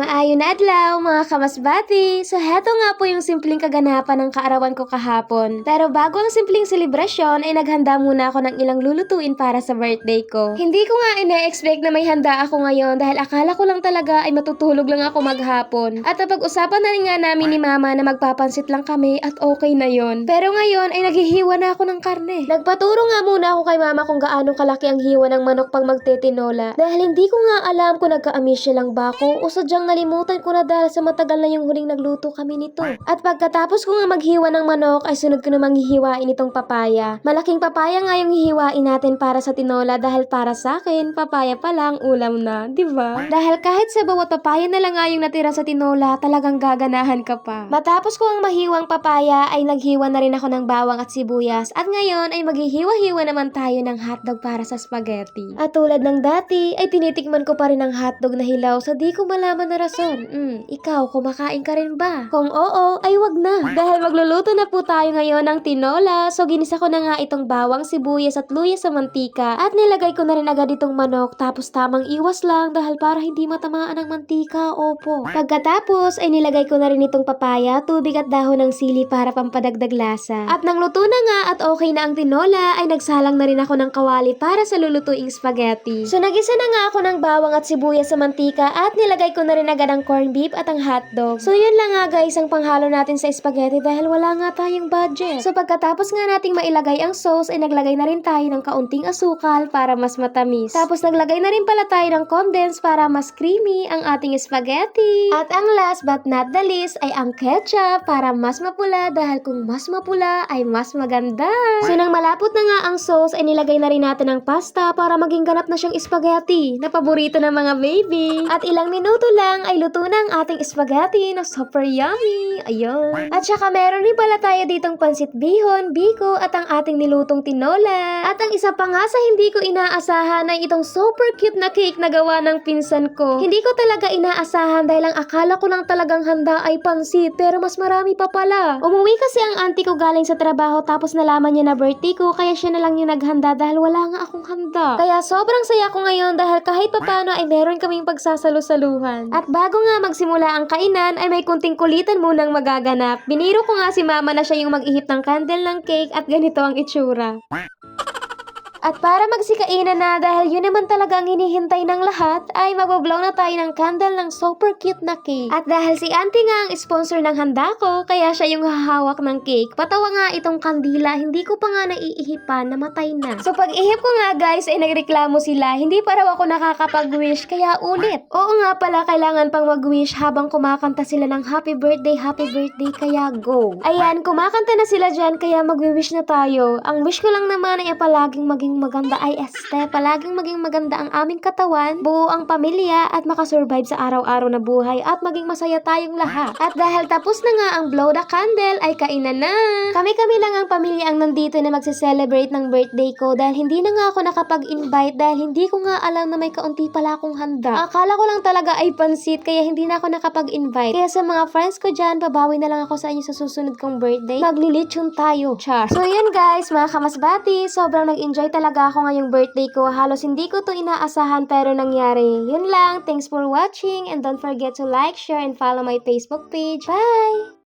Maayo na adlaw, mga kamasbati! So heto nga po yung simpleng kaganapan ng kaarawan ko kahapon. Pero bago ang simpleng selebrasyon ay naghanda muna ako ng ilang lulutuin para sa birthday ko. Hindi ko nga ina-expect na may handa ako ngayon dahil akala ko lang talaga ay matutulog lang ako maghapon. At napag-usapan na rin nga namin ni mama na magpapansit lang kami at okay na yon. Pero ngayon ay naghihiwa na ako ng karne. Nagpaturo nga muna ako kay mama kung gaano kalaki ang hiwa ng manok pag magtetinola dahil hindi ko nga alam kung nagka-amisya lang ba ako o sadyang nalimutan ko na dahil sa matagal na yung huling nagluto kami nito. At pagkatapos ko nga maghiwa ng manok ay sunod ko namang hihiwain itong papaya. Malaking papaya nga yung hihiwain natin para sa tinola dahil para sa akin, papaya pa lang ulam na, di ba? Dahil kahit sa bawat papaya na lang nga yung natira sa tinola, talagang gaganahan ka pa. Matapos ko ang mahiwang papaya ay naghiwa na rin ako ng bawang at sibuyas at ngayon ay maghihiwa-hiwa naman tayo ng hotdog para sa spaghetti. At tulad ng dati ay tinitikman ko pa rin ang hotdog na hilaw sa di ko malaman na rason. Hmm, ikaw, kumakain ka rin ba? Kung oo, ay wag na. Dahil magluluto na po tayo ngayon ng tinola, so ginisa ko na nga itong bawang, sibuyas at luya sa mantika at nilagay ko na rin agad itong manok tapos tamang iwas lang dahil para hindi matamaan ng mantika, opo. Pagkatapos ay nilagay ko na rin itong papaya, tubig at dahon ng sili para pampadagdag lasa. At nang luto na nga at okay na ang tinola ay nagsalang na rin ako ng kawali para sa lulutuing spaghetti. So nagisa na nga ako ng bawang at sibuyas sa mantika at nilagay ko na rin agad ang corned beef at ang hotdog. So yun lang nga guys ang panghalo natin sa spaghetti dahil wala nga tayong budget. So pagkatapos nga nating mailagay ang sauce ay naglagay na rin tayo ng kaunting asukal para mas matamis. Tapos naglagay na rin pala tayo ng condensed para mas creamy ang ating spaghetti. At ang last but not the least ay ang ketchup para mas mapula dahil kung mas mapula ay mas maganda. So nang malapot na nga ang sauce ay nilagay na rin natin ang pasta para maging ganap na siyang spaghetti na paborito ng mga baby. At ilang minuto lang ay luto na ang ating spaghetti na super yummy. Ayun. At saka meron rin pala tayo ditong pansit bihon, biko at ang ating nilutong tinola. At ang isa pa nga sa hindi ko inaasahan ay itong super cute na cake na gawa ng pinsan ko. Hindi ko talaga inaasahan dahil ang akala ko lang talagang handa ay pansit pero mas marami pa pala. Umuwi kasi ang auntie ko galing sa trabaho tapos nalaman niya na birthday ko kaya siya na lang yung naghanda dahil wala nga akong handa. Kaya sobrang saya ko ngayon dahil kahit papano ay meron kaming pagsasalusaluhan. At bago nga magsimula ang kainan ay may kunting kulitan munang magaganap. Biniro ko nga si mama na siya yung mag-ihip ng candle ng cake at ganito ang itsura. At para magsikainan na dahil yun naman talaga ang hinihintay ng lahat, ay magbablow na tayo ng candle ng super cute na cake. At dahil si auntie nga ang sponsor ng handa ko, kaya siya yung hahawak ng cake, patawa nga itong kandila, hindi ko pa nga naiihipan, namatay na. So pag ihip ko nga guys, ay nagreklamo sila, hindi pa raw ako nakakapag-wish, kaya ulit. Oo nga pala, kailangan pang mag-wish habang kumakanta sila ng happy birthday, happy birthday, kaya go. Ayan, kumakanta na sila dyan, kaya mag-wish na tayo. Ang wish ko lang naman ay palaging maging maganda ay este, palaging maging maganda ang aming katawan, buo ang pamilya at makasurvive sa araw-araw na buhay at maging masaya tayong lahat. At dahil tapos na nga ang blow the candle ay kainan na. Kami-kami lang ang pamilya ang nandito na magse-celebrate ng birthday ko dahil hindi na nga ako nakapag-invite dahil hindi ko nga alam na may kaunti pala akong handa. Akala ko lang talaga ay pansit kaya hindi na ako nakapag-invite. Kaya sa mga friends ko dyan, babawi na lang ako sa inyo sa susunod kong birthday. Maglilitsyon tayo. Char. So yun guys, mga kamasbati, sobrang nag-enjoy talaga ako ngayong birthday ko. Halos hindi ko to inaasahan pero nangyari. Yun lang. Thanks for watching and don't forget to like, share, and follow my Facebook page. Bye!